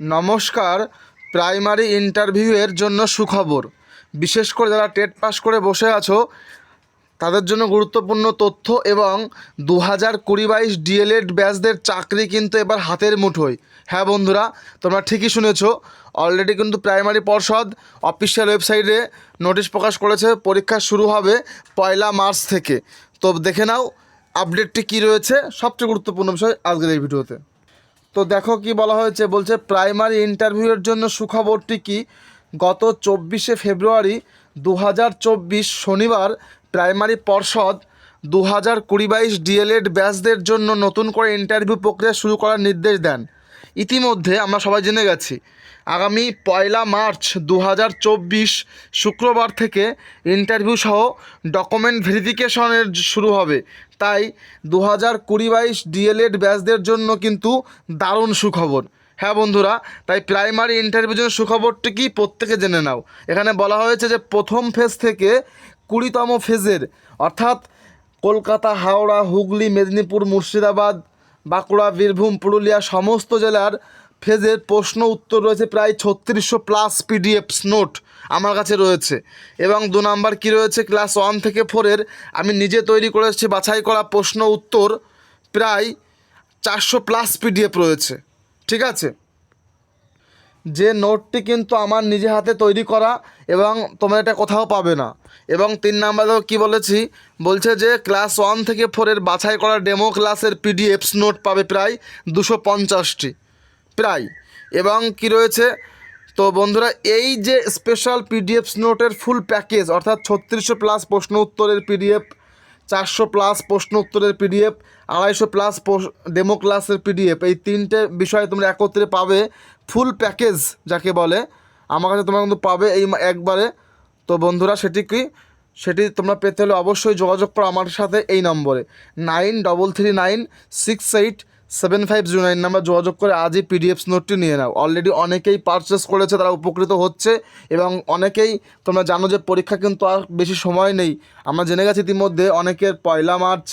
নমস্কার, প্রাইমারি ইন্টারভিউয়ের জন্য সুখবর। বিশেষ করে যারা টেট পাস করে বসে আছো, তাদের জন্য গুরুত্বপূর্ণ তথ্য এবং দু হাজার কুড়ি বাইশ ডিএলএড ব্যাচদের চাকরি কিন্তু এবার হাতের মুঠোয়। হ্যাঁ বন্ধুরা, তোমরা ঠিকই শুনেছ অলরেডি কিন্তু প্রাইমারি পর্ষদ অফিসিয়াল ওয়েবসাইটে নোটিশ প্রকাশ করেছে, পরীক্ষা শুরু হবে পয়লা মার্চ থেকে। তো দেখে নাও আপডেটটি কী রয়েছে, সবচেয়ে গুরুত্বপূর্ণ বিষয় আজকের এই ভিডিওতে। তো দেখো কি বলা হয়েছে, বলছে প্রাইমারি ইন্টারভিউয়ের জন্য সুখবরটি কি? গত চব্বিশে ফেব্রুয়ারি দু হাজার চব্বিশ শনিবার প্রাইমারি পর্ষদ দু হাজার কুড়ি বাইশ ডিএলএড ব্যাচদের জন্য নতুন করে ইন্টারভিউ প্রক্রিয়া শুরু করার নির্দেশ দেন। ইতিমধ্যে আমরা সবাই জেনে গেছি। আগামী পয়লা মার্চ দু হাজার চব্বিশ শুক্রবার থেকে ইন্টারভিউ সহ ডকুমেন্ট ভেরিফিকেশনের শুরু হবে। তাই দু হাজার কুড়ি বাইশ ডিএলএড ব্যাচদের জন্য কিন্তু দারুণ সুখবর। হ্যাঁ বন্ধুরা, তাই প্রাইমারি ইন্টারভিউ জন্য সুখবরটি কি প্রত্যেকে জেনে নাও। এখানে বলা হয়েছে যে প্রথম ফেজ থেকে কুড়িতম ফেজের, অর্থাৎ কলকাতা, হাওড়া, হুগলি, মেদিনীপুর, মুর্শিদাবাদ বাঁকুড়া, বীরভূম, পুরুলিয়া সমস্ত জেলার ফেজের প্রশ্ন উত্তর রয়েছে প্রায় ছত্রিশশো প্লাস পিডিএফস নোট আমার কাছে রয়েছে। এবং দু নাম্বার কী রয়েছে? ক্লাস ওয়ান থেকে ফোরের আমি নিজে তৈরি করেছি বাছাই করা প্রশ্ন উত্তর প্রায় চারশো প্লাস পিডিএফ রয়েছে। ঠিক আছে? যে নোটটি কিন্তু আমার নিজে হাতে তৈরি করা এবং তোমরা এটা কোথাও পাবে না। এবং তিন নাম্বারেও কী বলেছি? বলছে যে ক্লাস ওয়ান থেকে ফোরের বাছাই করা ডেমো ক্লাসের পিডিএফস নোট পাবে প্রায় দুশো পঞ্চাশটি। প্রায়। এবং কি রয়েছে? তো বন্ধুরা, এই যে স্পেশাল পিডিএফস নোটের ফুল প্যাকেজ অর্থাৎ ছত্রিশশো প্লাস প্রশ্ন উত্তরের পিডিএফ চারশো প্লাস প্রশ্ন উত্তরের পিডিএফ, আড়াইশো প্লাস ডেমো ক্লাসের পিডিএফ। এই তিনটে বিষয় তোমরা একত্রে পাবে, ফুল প্যাকেজ যাকে বলে। আমার কাছে তোমরা কিন্তু পাবে এই একবারে। তো বন্ধুরা, সেটি কি? সেটি তোমরা পেতে হলে অবশ্যই যোগাযোগ করো আমার সাথে এই নম্বরে। Nine double three nine six eight seven five zero nine number যোগাযোগ করে আজই পিডিএফ নোটটি নিয়ে নাও। অলরেডি অনেকেই পারচেস করেছে, তারা উপকৃত হচ্ছে এবং অনেকেই তোমরা জানো যে পরীক্ষা কিন্তু আর বেশি সময় নেই। আমরা জেনে গেছি ইতিমধ্যে অনেকের পয়লা মার্চ,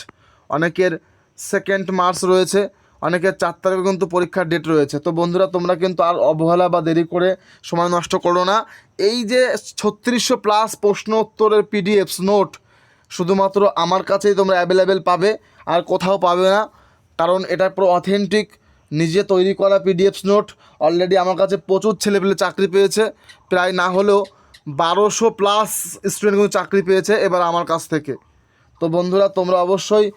অনেকের সেকেন্ড মার্চ রয়েছে, অনেকের চার তারিখে কিন্তু পরীক্ষার ডেট রয়েছে। তো বন্ধুরা, তোমরা কিন্তু আর অবহেলা বা দেরি করে সময় নষ্ট করো না। এই যে ছত্রিশশো প্লাস প্রশ্ন উত্তরের পিডিএফস নোট, শুধুমাত্র আমার কাছেই তোমরা অ্যাভেলেবেল পাবে, আর কোথাও পাবে না। কারণ এটা পুরো অথেন্টিক নিজে তৈরি করা পিডিএফস নোট। অলরেডি আমার কাছে প্রচুর ছেলেপেলে চাকরি পেয়েছে। প্রায় না হলেও বারোশো প্লাস স্টুডেন্ট কিন্তু চাকরি পেয়েছে এবার আমার কাছ থেকে। তো বন্ধুরা, তোমরা অবশ্যই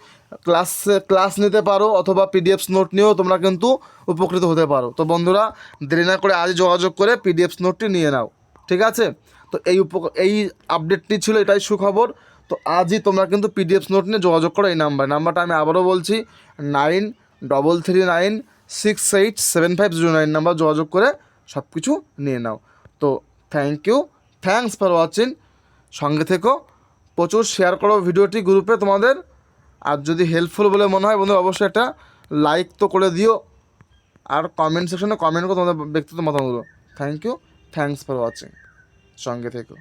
ক্লাস ক্লাস নিতে পারো অথবা পিডিএফস নোট নিয়েও তোমরা কিন্তু উপকৃত হতে পারো। তো বন্ধুরা, দেরি না করে আজই যোগাযোগ করে পিডিএফস নোটটি নিয়ে নাও। ঠিক আছে? তো এই উপ এই আপডেটটি ছিল এটাই সুখবর। তো আজই তোমরা কিন্তু পিডিএফস নোট নিয়ে যোগাযোগ করো এই নাম্বার। নাম্বারটা আমি আবারও বলছি, nine double three nine six eight seven five zero nine number যোগাযোগ করে সব কিছু নিয়ে নাও। তো thank you thanks for watching সঙ্গে থেকো, প্রচুর শেয়ার করো ভিডিওটি গ্রুপে তোমাদের। আর যদি হেল্পফুল বলে মনে হয় বন্ধু অবশ্যই একটা লাইক তো করে দিও। আর কমেন্ট সেকশনে কমেন্ট করো তোমাদের ব্যক্তিগত মতামতগুলো। Thank you thanks for watching সঙ্গে থেকো।